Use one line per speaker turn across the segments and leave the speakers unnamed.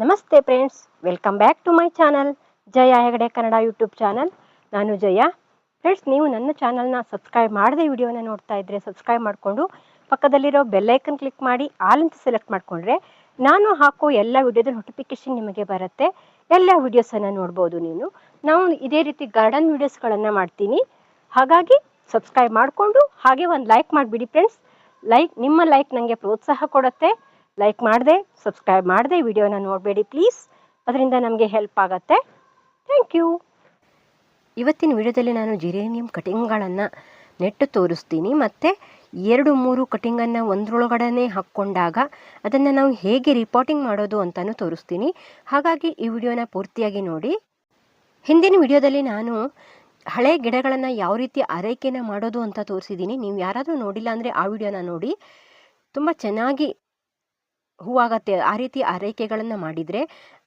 ನಮಸ್ತೆ friends, welcome back to my channel, Jaya Hegde Kannada YouTube channel. ನಾನು Jaya. Friends, ನೀವು ನನ್ನ ಚಾನಲ್ನ ಸಬ್ಸ್ಕ್ರೈಬ್ ಮಾಡದೆ ವಿಡಿಯೋನ ನೋಡ್ತಾ ಇದ್ರೆ ಸಬ್ಸ್ಕ್ರೈಬ್ ಮಾಡಿಕೊಂಡು ಪಕ್ಕದಲ್ಲಿರೋ ಬೆಲ್ಲೈಕನ್ ಕ್ಲಿಕ್ ಮಾಡಿ, ಆಲ್ ಅಂತ ಸೆಲೆಕ್ಟ್ ಮಾಡಿಕೊಂಡ್ರೆ ನಾನು ಹಾಕೋ ಎಲ್ಲ ವಿಡಿಯೋದ ನೋಟಿಫಿಕೇಶನ್ ನಿಮಗೆ ಬರುತ್ತೆ. ಎಲ್ಲ ವಿಡಿಯೋಸನ್ನು ನೋಡ್ಬೋದು ನೀನು. ನಾವು ಇದೇ ರೀತಿ ಗಾರ್ಡನ್ ವಿಡಿಯೋಸ್ಗಳನ್ನು ಮಾಡ್ತೀನಿ. ಹಾಗಾಗಿ ಸಬ್ಸ್ಕ್ರೈಬ್ ಮಾಡಿಕೊಂಡು ಹಾಗೆ ಒಂದು ಲೈಕ್ ಮಾಡಿಬಿಡಿ ಫ್ರೆಂಡ್ಸ್. ಲೈಕ್, ನಿಮ್ಮ ಲೈಕ್ ನನಗೆ ಪ್ರೋತ್ಸಾಹ ಕೊಡುತ್ತೆ. ಲೈಕ್ ಮಾಡಿದೆ ಸಬ್ಸ್ಕ್ರೈಬ್ ಮಾಡಿದೆ ವಿಡಿಯೋನ ನೋಡಬೇಡಿ ಪ್ಲೀಸ್ ಅದರಿಂದ ನಮಗೆ ಹೆಲ್ಪ್ ಆಗುತ್ತೆ. ಥ್ಯಾಂಕ್ ಯು ಇವತ್ತಿನ ವಿಡಿಯೋದಲ್ಲಿ ನಾನು ಜಿರೇನಿಯಂ ಕಟಿಂಗ್ಗಳನ್ನು ನೆಟ್ಟು ತೋರಿಸ್ತೀನಿ. ಮತ್ತು ಎರಡು ಮೂರು ಕಟಿಂಗನ್ನು ಒಂದರೊಳಗಡೆ ಹಾಕ್ಕೊಂಡಾಗ ಅದನ್ನು ನಾವು ಹೇಗೆ ರಿಪೋರ್ಟಿಂಗ್ ಮಾಡೋದು ಅಂತಲೂ ತೋರಿಸ್ತೀನಿ. ಹಾಗಾಗಿ ಈ ವಿಡಿಯೋನ ಪೂರ್ತಿಯಾಗಿ ನೋಡಿ. ಹಿಂದಿನ ವಿಡಿಯೋದಲ್ಲಿ ನಾನು ಹಳೆ ಗಿಡಗಳನ್ನು ಯಾವ ರೀತಿ ಆರೈಕೆನ ಮಾಡೋದು ಅಂತ ತೋರಿಸಿದ್ದೀನಿ. ನೀವು ಯಾರಾದರೂ ನೋಡಿಲ್ಲ ಅಂದರೆ ಆ ವಿಡಿಯೋನ ನೋಡಿ. ತುಂಬ ಚೆನ್ನಾಗಿ ಹೂವಾಗತ್ತೆ, ಆ ರೀತಿ ಆರೈಕೆಗಳನ್ನು ಮಾಡಿದರೆ,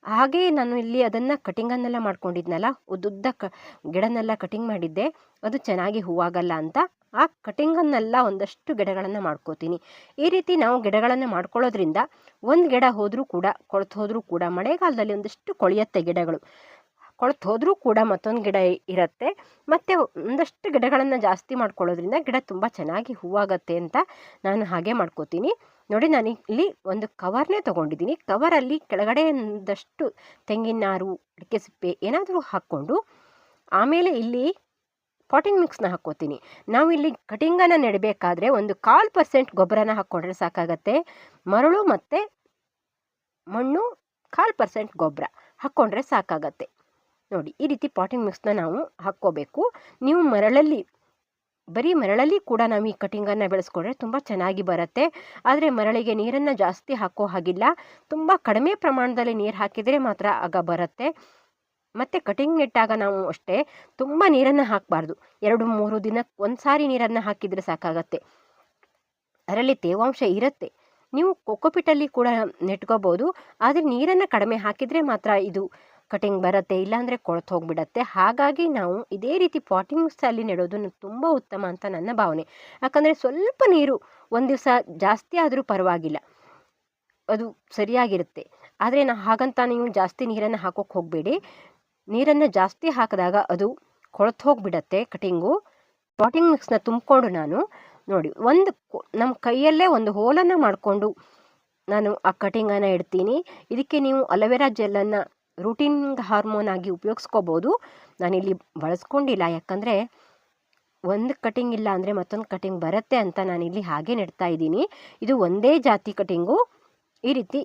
ಹಾಗೆ ನಾನು ಇಲ್ಲಿ ಅದನ್ನು ಕಟಿಂಗನ್ನೆಲ್ಲ ಮಾಡ್ಕೊಂಡಿದ್ನಲ್ಲ ಉದ್ದುದ್ದ ಕ ಗಿಡನೆಲ್ಲ ಕಟಿಂಗ್ ಮಾಡಿದ್ದೆ, ಅದು ಚೆನ್ನಾಗಿ ಹೂವಾಗಲ್ಲ ಅಂತ, ಆ ಕಟಿಂಗನ್ನೆಲ್ಲ ಒಂದಷ್ಟು ಗಿಡಗಳನ್ನು ಮಾಡ್ಕೋತೀನಿ. ಈ ರೀತಿ ನಾವು ಗಿಡಗಳನ್ನು ಮಾಡ್ಕೊಳ್ಳೋದ್ರಿಂದ, ಒಂದು ಗಿಡ ಹೋದರೂ ಕೂಡ, ಕೊಳ್ತು ಹೋದರೂ ಕೂಡ, ಮಳೆಗಾಲದಲ್ಲಿ ಒಂದಷ್ಟು ಕೊಳೆಯತ್ತೆ ಗಿಡಗಳು. ಕೊಳ್ತು ಹೋದರೂ ಕೂಡ ಮತ್ತೊಂದು ಗಿಡ ಇರುತ್ತೆ. ಮತ್ತು ಒಂದಷ್ಟು ಗಿಡಗಳನ್ನು ಜಾಸ್ತಿ ಮಾಡ್ಕೊಳ್ಳೋದ್ರಿಂದ ಗಿಡ ತುಂಬ ಚೆನ್ನಾಗಿ ಹೂವಾಗತ್ತೆ ಅಂತ ನಾನು ಹಾಗೆ ಮಾಡ್ಕೋತೀನಿ. ನೋಡಿ ನಾನು ಇಲ್ಲಿ ಒಂದು ಕವರ್ನೇ ತೊಗೊಂಡಿದ್ದೀನಿ. ಕವರಲ್ಲಿ ಕೆಳಗಡೆ ಒಂದಷ್ಟು ತೆಂಗಿನ ನಾರು ಅಡಿಕೆ ಸಿಪ್ಪೆ ಏನಾದರೂ ಹಾಕ್ಕೊಂಡು ಆಮೇಲೆ ಇಲ್ಲಿ ಪಾಟಿಂಗ್ ಮಿಕ್ಸ್ನ ಹಾಕ್ಕೋತೀನಿ. ನಾವು ಇಲ್ಲಿ ಕಟಿಂಗನ್ನು ನೆಡಬೇಕಾದ್ರೆ ಒಂದು ಕಾಲು ಪರ್ಸೆಂಟ್ ಗೊಬ್ಬರನ ಹಾಕ್ಕೊಂಡ್ರೆ ಸಾಕಾಗತ್ತೆ. ಮರಳು ಮತ್ತು ಮಣ್ಣು ಕಾಲು ಪರ್ಸೆಂಟ್ ಗೊಬ್ಬರ ಹಾಕ್ಕೊಂಡ್ರೆ ಸಾಕಾಗತ್ತೆ. ನೋಡಿ, ಈ ರೀತಿ ಪಾಟಿಂಗ್ ಮಿಕ್ಸ್ನ ನಾವು ಹಾಕ್ಕೋಬೇಕು. ನೀವು ಮರಳಲ್ಲಿ, ಬರೀ ಮರಳಲ್ಲಿ ಕೂಡ ನಾವು ಈ ಕಟಿಂಗನ್ನು ಬೆಳೆಸ್ಕೊಂಡ್ರೆ ತುಂಬ ಚೆನ್ನಾಗಿ ಬರುತ್ತೆ. ಆದರೆ ಮರಳಿಗೆ ನೀರನ್ನು ಜಾಸ್ತಿ ಹಾಕೋ ಹಾಗಿಲ್ಲ. ತುಂಬ ಕಡಿಮೆ ಪ್ರಮಾಣದಲ್ಲಿ ನೀರು ಹಾಕಿದರೆ ಮಾತ್ರ ಆಗ ಬರುತ್ತೆ. ಮತ್ತು ಕಟಿಂಗ್ ನೆಟ್ಟಾಗ ನಾವು ಅಷ್ಟೇ ತುಂಬ ನೀರನ್ನು ಹಾಕಬಾರ್ದು. ಎರಡು, ಮೂರು ದಿನಕ್ಕೆ ಒಂದು ಸಾರಿ ನೀರನ್ನು ಹಾಕಿದರೆ ಸಾಕಾಗತ್ತೆ. ಅದರಲ್ಲಿ ತೇವಾಂಶ ಇರುತ್ತೆ. ನೀವು ಕೊಕೊಪಿಟಲ್ಲಿ ಕೂಡ ನೆಟ್ಕೋಬೋದು. ಆದರೆ ನೀರನ್ನು ಕಡಿಮೆ ಹಾಕಿದರೆ ಮಾತ್ರ ಇದು ಕಟಿಂಗ್ ಬರುತ್ತೆ, ಇಲ್ಲಾಂದರೆ ಕೊಳ್ತು ಹೋಗಿಬಿಡತ್ತೆ. ಹಾಗಾಗಿ ನಾವು ಇದೇ ರೀತಿ ಪಾಟಿಂಗ್ ಮಿಕ್ಸಲ್ಲಿ ನೆಡೋದು ತುಂಬ ಉತ್ತಮ ಅಂತ ನನ್ನ ಭಾವನೆ. ಯಾಕಂದರೆ ಸ್ವಲ್ಪ ನೀರು ಒಂದು ದಿವಸ ಜಾಸ್ತಿ ಆದರೂ ಪರವಾಗಿಲ್ಲ. ಅದು ಸರಿಯಾಗಿರುತ್ತೆ. ಆದರೆ ನಾ ಹಾಗಂತ ನೀವು ಜಾಸ್ತಿ ನೀರನ್ನು ಹಾಕೋಕೆ ಹೋಗಬೇಡಿ. ನೀರನ್ನು ಜಾಸ್ತಿ ಹಾಕಿದಾಗ ಅದು ಕೊಳತು ಹೋಗಿಬಿಡತ್ತೆ ಕಟಿಂಗು. ಪಾಟಿಂಗ್ ಮಿಕ್ಸ್ನ ತುಂಬಿಕೊಂಡು ನಾನು ನೋಡಿ, ಒಂದು ನಮ್ಮ ಕೈಯಲ್ಲೇ ಒಂದು ಹೋಲನ್ನು ಮಾಡಿಕೊಂಡು ನಾನು ಆ ಕಟಿಂಗನ್ನು ಇಡ್ತೀನಿ. ಇದಕ್ಕೆ ನೀವು ಅಲೋವೆರಾ ಜೆಲ್ಲನ್ನು ರೂಟೀನ್ ಹಾರ್ಮೋನ್ ಆಗಿ ಉಪಯೋಗಿಸ್ಕೋಬೋದು. ನಾನಿಲ್ಲಿ ಬಳಸ್ಕೊಂಡಿಲ್ಲ. ಯಾಕಂದರೆ ಒಂದು ಕಟಿಂಗ್ ಇಲ್ಲ ಅಂದರೆ ಮತ್ತೊಂದು ಕಟಿಂಗ್ ಬರುತ್ತೆ ಅಂತ ನಾನಿಲ್ಲಿ ಹಾಗೆ ನೆಡ್ತಾ ಇದ್ದೀನಿ. ಇದು ಒಂದೇ ಜಾತಿ ಕಟಿಂಗು. ಈ ರೀತಿ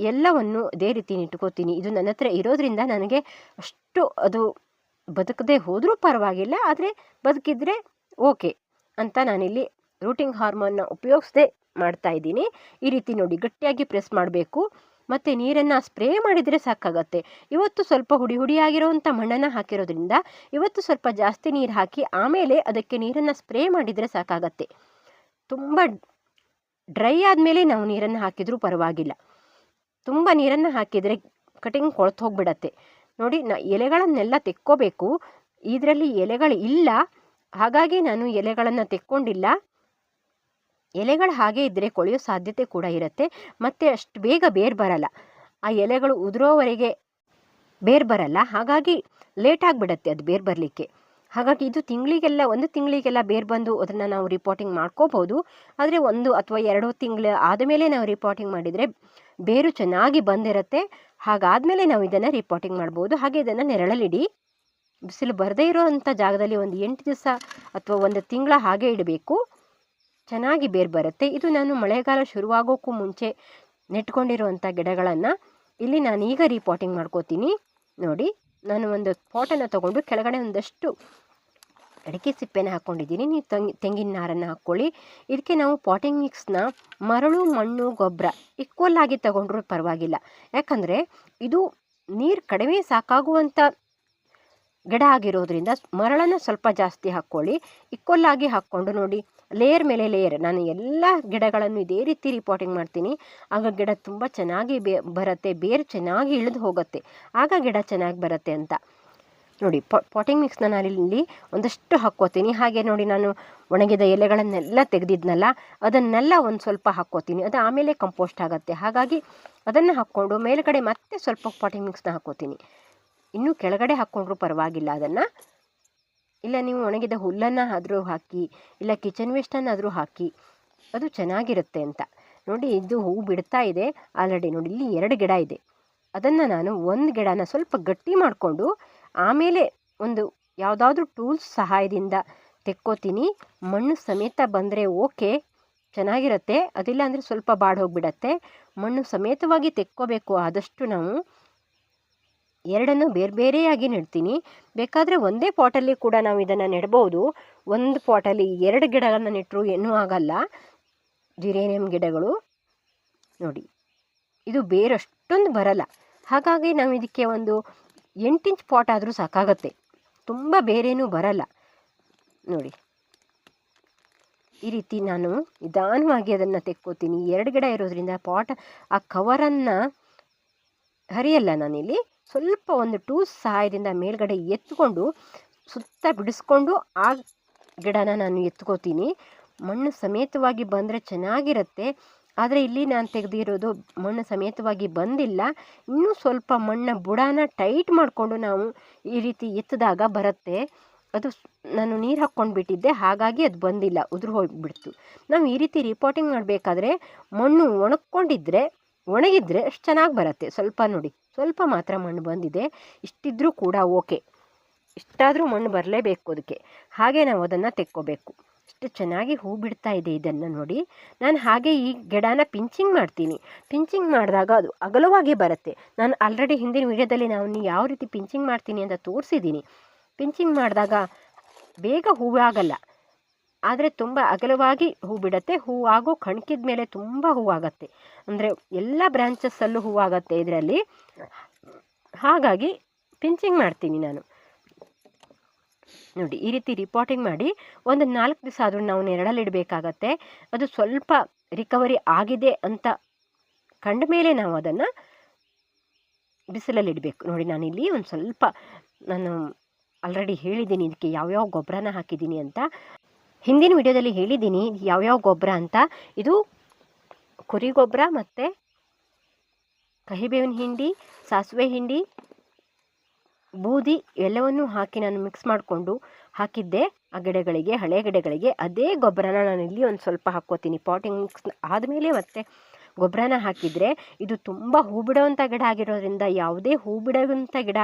ಎಲ್ಲವನ್ನು ಅದೇ ರೀತಿ ಇಟ್ಕೋತೀನಿ. ಇದು ನನ್ನ ಹತ್ರ ಇರೋದ್ರಿಂದ ನನಗೆ ಅಷ್ಟು ಅದು ಬದುಕದೆ ಹೋದರೂ ಪರವಾಗಿಲ್ಲ, ಆದರೆ ಬದುಕಿದ್ರೆ ಓಕೆ ಅಂತ ನಾನಿಲ್ಲಿ ರೂಟಿಂಗ್ ಹಾರ್ಮೋನ್ನ ಉಪಯೋಗಿಸದೆ ಮಾಡ್ತಾ ಇದ್ದೀನಿ. ಈ ರೀತಿ ನೋಡಿ, ಗಟ್ಟಿಯಾಗಿ ಪ್ರೆಸ್ ಮಾಡಬೇಕು. ಮತ್ತು ನೀರನ್ನು ಸ್ಪ್ರೇ ಮಾಡಿದರೆ ಸಾಕಾಗತ್ತೆ. ಇವತ್ತು ಸ್ವಲ್ಪ ಹುಡಿ ಹುಡಿಯಾಗಿರುವಂಥ ಮಣ್ಣನ್ನು ಹಾಕಿರೋದ್ರಿಂದ ಇವತ್ತು ಸ್ವಲ್ಪ ಜಾಸ್ತಿ ನೀರು ಹಾಕಿ ಆಮೇಲೆ ಅದಕ್ಕೆ ನೀರನ್ನು ಸ್ಪ್ರೇ ಮಾಡಿದರೆ ಸಾಕಾಗತ್ತೆ. ತುಂಬ ಡ್ರೈ ಆದಮೇಲೆ ನಾವು ನೀರನ್ನು ಹಾಕಿದರೂ ಪರವಾಗಿಲ್ಲ. ತುಂಬ ನೀರನ್ನು ಹಾಕಿದರೆ ಕಟಿಂಗ್ ಕೊಳ್ತು ಹೋಗಿಬಿಡತ್ತೆ. ನೋಡಿ, ನ ಎಲೆಗಳನ್ನೆಲ್ಲ ತೆಕ್ಕೋಬೇಕು. ಇದರಲ್ಲಿ ಎಲೆಗಳು ಇಲ್ಲ ಹಾಗಾಗಿ ನಾನು ಎಲೆಗಳನ್ನು ತೆಕ್ಕೊಂಡಿಲ್ಲ. ಎಲೆಗಳು ಹಾಗೆ ಇದ್ದರೆ ಕೊಳೆಯೋ ಸಾಧ್ಯತೆ ಕೂಡ ಇರುತ್ತೆ. ಮತ್ತು ಅಷ್ಟು ಬೇಗ ಬೇರು ಬರಲ್ಲ. ಆ ಎಲೆಗಳು ಉದುರೋವರೆಗೆ ಬೇರು ಬರಲ್ಲ. ಹಾಗಾಗಿ ಲೇಟ್ ಆಗಿಬಿಡತ್ತೆ ಅದು ಬೇರು ಬರಲಿಕ್ಕೆ. ಹಾಗಾಗಿ ಇದು ತಿಂಗಳಿಗೆಲ್ಲ, ಒಂದು ತಿಂಗಳಿಗೆಲ್ಲ ಬೇರು ಬಂದು ಅದನ್ನು ನಾವು ರಿಪೋರ್ಟಿಂಗ್ ಮಾಡ್ಕೋಬೋದು ಆದರೆ ಒಂದು ಅಥವಾ ಎರಡು ತಿಂಗಳು ಆದಮೇಲೆ ನಾವು ರಿಪೋರ್ಟಿಂಗ್ ಮಾಡಿದರೆ ಬೇರು ಚೆನ್ನಾಗಿ ಬಂದಿರುತ್ತೆ. ಹಾಗಾದಮೇಲೆ ನಾವು ಇದನ್ನು ರಿಪೋರ್ಟಿಂಗ್ ಮಾಡ್ಬೋದು. ಹಾಗೆ ಇದನ್ನು ನೆರಳಲ್ಲಿಡಿ. ಬಿಸಿಲು ಬರದೇ ಇರೋವಂಥ ಜಾಗದಲ್ಲಿ ಒಂದು ಎಂಟು ದಿವಸ ಅಥವಾ ಒಂದು ತಿಂಗಳ ಹಾಗೆ ಇಡಬೇಕು. ಚೆನ್ನಾಗಿ ಬೇರು ಬರುತ್ತೆ. ಇದು ನಾನು ಮಳೆಗಾಲ ಶುರುವಾಗೋಕ್ಕೂ ಮುಂಚೆ ನೆಟ್ಕೊಂಡಿರುವಂಥ ಗಿಡಗಳನ್ನು ಇಲ್ಲಿ ನಾನು ಈಗ ರೀಪಾಟಿಂಗ್ ಮಾಡ್ಕೋತೀನಿ. ನೋಡಿ, ನಾನು ಒಂದು ಪಾಟನ್ನು ತೊಗೊಂಡು ಕೆಳಗಡೆ ಒಂದಷ್ಟು ಅಡಿಕೆ ಸಿಪ್ಪೆನ ಹಾಕ್ಕೊಂಡಿದ್ದೀನಿ ನೀವು ತಂಗಿ, ತೆಂಗಿನ ನಾರನ್ನು ಹಾಕ್ಕೊಳ್ಳಿ. ಇದಕ್ಕೆ ನಾವು ಪಾಟಿಂಗ್ ಮಿಕ್ಸ್ನ ಮರಳು, ಮಣ್ಣು, ಗೊಬ್ಬರ ಈಕ್ವಲ್ ಆಗಿ ತಗೊಂಡ್ರೂ ಪರವಾಗಿಲ್ಲ. ಯಾಕಂದರೆ ಇದು ನೀರು ಕಡಿಮೆ ಸಾಕಾಗುವಂಥ ಗಿಡ ಆಗಿರೋದ್ರಿಂದ ಮರಳನ್ನು ಸ್ವಲ್ಪ ಜಾಸ್ತಿ ಹಾಕ್ಕೊಳ್ಳಿ. ಇಕ್ವಲ್ಲಾಗಿ ಹಾಕ್ಕೊಂಡು ನೋಡಿ. ಲೇಯರ್ ಮೇಲೆ ಲೇಯರ್ ನಾನು ಎಲ್ಲ ಗಿಡಗಳನ್ನು ಇದೇ ರೀತಿ ರಿಪೋರ್ಟಿಂಗ್ ಮಾಡ್ತೀನಿ. ಆಗ ಗಿಡ ತುಂಬ ಚೆನ್ನಾಗಿ ಬೇ, ಬರುತ್ತೆ. ಬೇರು ಚೆನ್ನಾಗಿ ಇಳಿದು ಹೋಗುತ್ತೆ. ಆಗ ಗಿಡ ಚೆನ್ನಾಗಿ ಬರುತ್ತೆ ಅಂತ. ನೋಡಿ ಪಾಟಿಂಗ್ ಮಿಕ್ಸ್ನ ಅಲ್ಲಿ ಒಂದಷ್ಟು ಹಾಕ್ಕೋತೀನಿ. ಹಾಗೆ ನೋಡಿ ನಾನು ಒಣಗಿದ ಎಲೆಗಳನ್ನೆಲ್ಲ ತೆಗೆದಿದ್ನಲ್ಲ, ಅದನ್ನೆಲ್ಲ ಒಂದು ಸ್ವಲ್ಪ ಹಾಕ್ಕೋತೀನಿ. ಅದು ಆಮೇಲೆ ಕಂಪೋಸ್ಟ್ ಆಗುತ್ತೆ. ಹಾಗಾಗಿ ಅದನ್ನು ಹಾಕ್ಕೊಂಡು ಮೇಲುಗಡೆ ಮತ್ತೆ ಸ್ವಲ್ಪ ಪಾಟಿಂಗ್ ಮಿಕ್ಸ್ನ ಹಾಕ್ಕೋತೀನಿ. ಇನ್ನೂ ಕೆಳಗಡೆ ಹಾಕ್ಕೊಂಡ್ರೂ ಪರವಾಗಿಲ್ಲ ಅದನ್ನು. ಇಲ್ಲ ನೀವು ಒಣಗಿದ ಹುಲ್ಲನ್ನು ಆದರೂ ಹಾಕಿ, ಇಲ್ಲ ಕಿಚನ್ ವೇಸ್ಟನ್ನಾದರೂ ಹಾಕಿ, ಅದು ಚೆನ್ನಾಗಿರುತ್ತೆ ಅಂತ. ನೋಡಿ ಇದು ಹೂ ಬಿಡ್ತಾ ಇದೆ. ಆಲ್ರೆಡಿ ನೋಡಿ ಇಲ್ಲಿ ಎರಡು ಗಿಡ ಇದೆ. ಅದನ್ನು ನಾನು ಒಂದು ಗಿಡನ ಸ್ವಲ್ಪ ಗಟ್ಟಿ ಮಾಡಿಕೊಂಡು ಆಮೇಲೆ ಒಂದು ಯಾವುದಾದ್ರೂ ಟೂಲ್ಸ್ ಸಹಾಯದಿಂದ ತೆಕ್ಕೋತೀನಿ. ಮಣ್ಣು ಸಮೇತ ಬಂದರೆ ಓಕೆ, ಚೆನ್ನಾಗಿರುತ್ತೆ. ಅದಿಲ್ಲ ಅಂದರೆ ಸ್ವಲ್ಪ ಬಾಡಿ ಹೋಗಿಬಿಡತ್ತೆ. ಮಣ್ಣು ಸಮೇತವಾಗಿ ತೆಕ್ಕೋಬೇಕು ಆದಷ್ಟು ನಾವು ಎರಡನ್ನು ಬೇರೆ ಬೇರೆಯಾಗಿ ನೆಡ್ತೀನಿ. ಬೇಕಾದರೆ ಒಂದೇ ಪಾಟಲ್ಲಿ ಕೂಡ ನಾವು ಇದನ್ನು ನೆಡ್ಬೋದು. ಒಂದು ಪಾಟಲ್ಲಿ ಎರಡು ಗಿಡಗಳನ್ನು ನೆಟ್ಟರು ಏನೂ ಆಗಲ್ಲ. ಜಿರೇನಿಯಂ ಗಿಡಗಳು. ನೋಡಿ, ಇದು ಬೇರಷ್ಟೊಂದು ಬರಲ್ಲ. ಹಾಗಾಗಿ ನಾವು ಇದಕ್ಕೆ ಒಂದು ಎಂಟು ಇಂಚ್ ಪಾಟ್ ಆದರೂ ಸಾಕಾಗತ್ತೆ. ತುಂಬ ಬೇರೇನೂ ಬರಲ್ಲ. ನೋಡಿ, ಈ ರೀತಿ ನಾನು ನಿಧಾನವಾಗಿ ಅದನ್ನು ತೆಕ್ಕೋತೀನಿ. ಎರಡು ಗಿಡ ಇರೋದ್ರಿಂದ ಪಾಟ್ ಆ ಕವರನ್ನು ಹರಿಯಲ್ಲ ನಾನಿಲ್ಲಿ. ಸ್ವಲ್ಪ ಒಂದು ಟೂ ಸಹಾಯದಿಂದ ಮೇಲ್ಗಡೆ ಎತ್ಕೊಂಡು ಸುತ್ತ ಬಿಡಿಸ್ಕೊಂಡು ಆ ಗಿಡನ ನಾನು ಎತ್ಕೋತೀನಿ. ಮಣ್ಣು ಸಮೇತವಾಗಿ ಬಂದರೆ ಚೆನ್ನಾಗಿರುತ್ತೆ. ಆದರೆ ಇಲ್ಲಿ ನಾನು ತೆಗೆದಿರೋದು ಮಣ್ಣು ಸಮೇತವಾಗಿ ಬಂದಿಲ್ಲ. ಇನ್ನೂ ಸ್ವಲ್ಪ ಮಣ್ಣ ಬುಡಾನ ಟೈಟ್ ಮಾಡಿಕೊಂಡು ನಾವು ಈ ರೀತಿ ಎತ್ತಿದಾಗ ಬರುತ್ತೆ. ಅದು ನಾನು ನೀರು ಹಾಕ್ಕೊಂಡು ಬಿಟ್ಟಿದ್ದೆ. ಹಾಗಾಗಿ ಅದು ಬಂದಿಲ್ಲ. ಉದುರು ಹೋಗಿಬಿಡ್ತು. ನಾವು ಈ ರೀತಿ ರಿಪೋರ್ಟಿಂಗ್ ಮಾಡಬೇಕಾದ್ರೆ ಮಣ್ಣು ಒಣಕೊಂಡಿದ್ರೆ ಒಣಗಿದ್ರೆ ಅಷ್ಟು ಚೆನ್ನಾಗಿ ಬರುತ್ತೆ. ಸ್ವಲ್ಪ ನೋಡಿ. ಸ್ವಲ್ಪ ಮಾತ್ರ ಮಣ್ಣು ಬಂದಿದೆ. ಇಷ್ಟಿದ್ರೂ ಕೂಡ ಓಕೆ. ಇಷ್ಟಾದರೂ ಮಣ್ಣು ಬರಲೇಬೇಕು ಅದಕ್ಕೆ ಹಾಗೆ ನಾವು ಅದನ್ನು ತೆಕ್ಕೋಬೇಕು. ಇಷ್ಟು ಚೆನ್ನಾಗಿ ಹೂ ಬಿಡ್ತಾ ಇದೆ ಇದನ್ನು ನೋಡಿ. ನಾನು ಹಾಗೆ ಈ ಗಿಡನ ಪಿಂಚಿಂಗ್ ಮಾಡ್ತೀನಿ. ಪಿಂಚಿಂಗ್ ಮಾಡಿದಾಗ ಅದು ಅಗಲವಾಗಿ ಬರುತ್ತೆ. ನಾನು ಆಲ್ರೆಡಿ ಹಿಂದಿನ ವಿಡಿಯೋದಲ್ಲಿ ನಾನು ಯಾವ ರೀತಿ ಪಿಂಚಿಂಗ್ ಮಾಡ್ತೀನಿ ಅಂತ ತೋರಿಸಿದ್ದೀನಿ. ಪಿಂಚಿಂಗ್ ಮಾಡಿದಾಗ ಬೇಗ ಹೂವಾಗಲ್ಲ ಆದರೆ ತುಂಬ ಅಗಲವಾಗಿ ಹೂ ಬಿಡತ್ತೆ. ಹೂ ಆಗೋ ಕಣ್ಕಿದ ಮೇಲೆ ತುಂಬ ಹೂವಾಗತ್ತೆ ಅಂದರೆ ಎಲ್ಲ ಬ್ರ್ಯಾಂಚಸ್ಸಲ್ಲೂ ಹೂವಾಗತ್ತೆ ಇದರಲ್ಲಿ. ಹಾಗಾಗಿ ಪಿಂಚಿಂಗ್ ಮಾಡ್ತೀನಿ ನಾನು. ನೋಡಿ, ಈ ರೀತಿ ರಿಪೋರ್ಟಿಂಗ್ ಮಾಡಿ ಒಂದು ನಾಲ್ಕು ದಿವಸ ಆದರೂ ನಾವು ನೆರಳಲ್ಲಿಡಬೇಕಾಗತ್ತೆ ಅದು ಸ್ವಲ್ಪ ರಿಕವರಿ ಆಗಿದೆ ಅಂತ ಕಂಡ ಮೇಲೆ ನಾವು ಅದನ್ನು ಬಿಸಿಲಲ್ಲಿಡಬೇಕು ನೋಡಿ ನಾನಿಲ್ಲಿ ಒಂದು ಸ್ವಲ್ಪ ನಾನು ಆಲ್ರೆಡಿ ಹೇಳಿದ್ದೀನಿ, ಇದಕ್ಕೆ ಯಾವ್ಯಾವ ಗೊಬ್ಬರನ ಹಾಕಿದ್ದೀನಿ ಅಂತ. ಹಿಂದಿನ ವಿಡಿಯೋದಲ್ಲಿ ಹೇಳಿದ್ದೀನಿ ಯಾವ್ಯಾವ ಗೊಬ್ಬರ ಅಂತ. ಇದು ಕುರಿ ಗೊಬ್ಬರ ಮತ್ತು ಕಹಿಬೇವಿನ ಹಿಂಡಿ, ಸಾಸಿವೆ ಹಿಂಡಿ, ಬೂದಿ ಎಲ್ಲವನ್ನೂ ಹಾಕಿ ನಾನು ಮಿಕ್ಸ್ ಮಾಡಿಕೊಂಡು ಹಾಕಿದ್ದೆ. ಆ ಗಿಡಗಳಿಗೆ, ಹಳೆ ಗಿಡಗಳಿಗೆ ಅದೇ ಗೊಬ್ಬರನ ನಾನು ಇಲ್ಲಿ ಒಂದು ಸ್ವಲ್ಪ ಹಾಕ್ಕೋತೀನಿ. ಪಾಟಿಂಗ್ ಮಿಕ್ಸ್ ಆದಮೇಲೆ ಮತ್ತೆ ಗೊಬ್ಬರನ ಹಾಕಿದರೆ ಇದು ತುಂಬ ಹೂ ಬಿಡುವಂಥ ಗಿಡ ಆಗಿರೋದ್ರಿಂದ ಯಾವುದೇ ಹೂ ಬಿಡುವಂಥ ಗಿಡ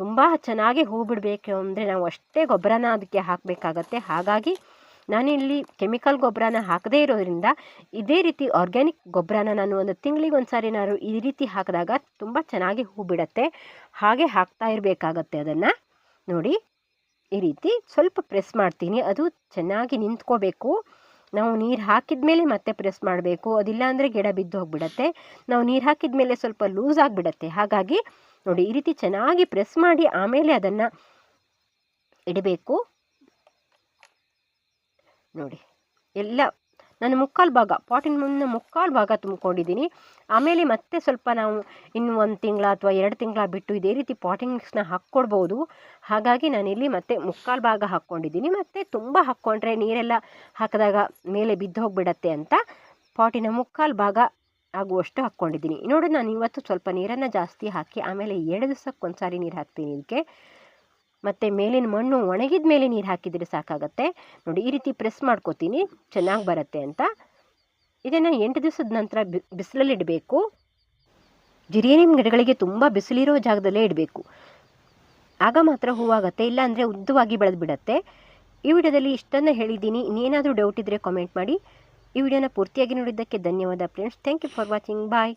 ತುಂಬ ಚೆನ್ನಾಗಿ ಹೂ ಬಿಡಬೇಕು ಅಂದರೆ ನಾವು ಅಷ್ಟೇ ಗೊಬ್ಬರನ ಅದಕ್ಕೆ ಹಾಕಬೇಕಾಗತ್ತೆ. ಹಾಗಾಗಿ ನಾನಿಲ್ಲಿ ಕೆಮಿಕಲ್ ಗೊಬ್ಬರನ ಹಾಕದೇ ಇರೋದ್ರಿಂದ ಇದೇ ರೀತಿ ಆರ್ಗ್ಯಾನಿಕ್ ಗೊಬ್ಬರನ ನಾನು ಒಂದು ತಿಂಗಳಿಗೆ ಒಂದು ಸಾರಿ ನಾನು ಈ ರೀತಿ ಹಾಕಿದಾಗ ತುಂಬ ಚೆನ್ನಾಗಿ ಹೂ ಬಿಡತ್ತೆ. ಹಾಗೆ ಹಾಕ್ತಾ ಇರಬೇಕಾಗತ್ತೆ ಅದನ್ನು. ನೋಡಿ, ಈ ರೀತಿ ಸ್ವಲ್ಪ ಪ್ರೆಸ್ ಮಾಡ್ತೀನಿ. ಅದು ಚೆನ್ನಾಗಿ ನಿಂತ್ಕೋಬೇಕು. ನಾವು ನೀರು ಹಾಕಿದ ಮೇಲೆ ಮತ್ತೆ ಪ್ರೆಸ್ ಮಾಡಬೇಕು. ಅದಿಲ್ಲ ಅಂದರೆ ಗಿಡ ಬಿದ್ದು ಹೋಗಿಬಿಡತ್ತೆ. ನಾವು ನೀರು ಹಾಕಿದ ಮೇಲೆ ಸ್ವಲ್ಪ ಲೂಸ್ ಆಗಿಬಿಡತ್ತೆ. ಹಾಗಾಗಿ ನೋಡಿ, ಈ ರೀತಿ ಚೆನ್ನಾಗಿ ಪ್ರೆಸ್ ಮಾಡಿ ಆಮೇಲೆ ಅದನ್ನು ಇಡಬೇಕು. ನೋಡಿ. ಎಲ್ಲ ನಾನು ಮುಕ್ಕಾಲು ಭಾಗ, ಪಾಟಿನ ಮುಂದೆ ಮುಕ್ಕಾಲು ಭಾಗ ತುಂಬಿಕೊಂಡಿದ್ದೀನಿ. ಆಮೇಲೆ ಮತ್ತೆ ಸ್ವಲ್ಪ ನಾವು ಇನ್ನು ಒಂದು ತಿಂಗಳ ಅಥವಾ ಎರಡು ತಿಂಗಳ ಬಿಟ್ಟು ಇದೇ ರೀತಿ ಪಾಟಿಂಗ್ ಮಿಕ್ಸ್ನ ಹಾಕ್ಕೊಡ್ಬೋದು. ಹಾಗಾಗಿ ನಾನಿಲ್ಲಿ ಮತ್ತೆ ಮುಕ್ಕಾಲು ಭಾಗ ಹಾಕ್ಕೊಂಡಿದ್ದೀನಿ. ಮತ್ತು ತುಂಬ ಹಾಕ್ಕೊಂಡ್ರೆ ನೀರೆಲ್ಲ ಹಾಕಿದಾಗ ಮೇಲೆ ಬಿದ್ದು ಹೋಗಿಬಿಡತ್ತೆ ಅಂತ ಪಾಟಿನ ಮುಕ್ಕಾಲು ಭಾಗ ಆಗುವಷ್ಟು ಹಾಕ್ಕೊಂಡಿದ್ದೀನಿ. ನೋಡಿ ನಾನು ಇವತ್ತು ಸ್ವಲ್ಪ ನೀರನ್ನು ಜಾಸ್ತಿ ಹಾಕಿ ಆಮೇಲೆ ಎರಡು ದಿವಸಕ್ಕೆ ಒಂದು ಸಾರಿ ನೀರು ಹಾಕ್ತೀನಿ ಇದಕ್ಕೆ. ಮತ್ತು ಮೇಲಿನ ಮಣ್ಣು ಒಣಗಿದ ಮೇಲೆ ನೀರು ಹಾಕಿದರೆ ಸಾಕಾಗತ್ತೆ. ನೋಡಿ, ಈ ರೀತಿ ಪ್ರೆಸ್ ಮಾಡ್ಕೋತೀನಿ. ಚೆನ್ನಾಗಿ ಬರುತ್ತೆ ಅಂತ. ಇದನ್ನು ಎಂಟು ದಿವಸದ ನಂತರ ಬಿಸಿಲಲ್ಲಿ ಇಡಬೇಕು. ಜಿರೇನಿಯಂ ಗಿಡಗಳಿಗೆ ತುಂಬ ಬಿಸಿಲಿರೋ ಜಾಗದಲ್ಲೇ ಇಡಬೇಕು. ಆಗ ಮಾತ್ರ ಹೂವಾಗತ್ತೆ ಇಲ್ಲಾಂದರೆ ಉದ್ದವಾಗಿ ಬೆಳೆದು ಬಿಡತ್ತೆ. ಈ ವಿಡಿಯೋದಲ್ಲಿ ಇಷ್ಟನ್ನು ಹೇಳಿದ್ದೀನಿ. ಇನ್ನೇನಾದರೂ ಡೌಟ್ ಇದ್ದರೆ ಕಾಮೆಂಟ್ ಮಾಡಿ. ಈ ವಿಡಿಯೋನ ಪೂರ್ತಿಯಾಗಿ ನೋಡಿದ್ದಕ್ಕೆ ಧನ್ಯವಾದ friends thank you for watching bye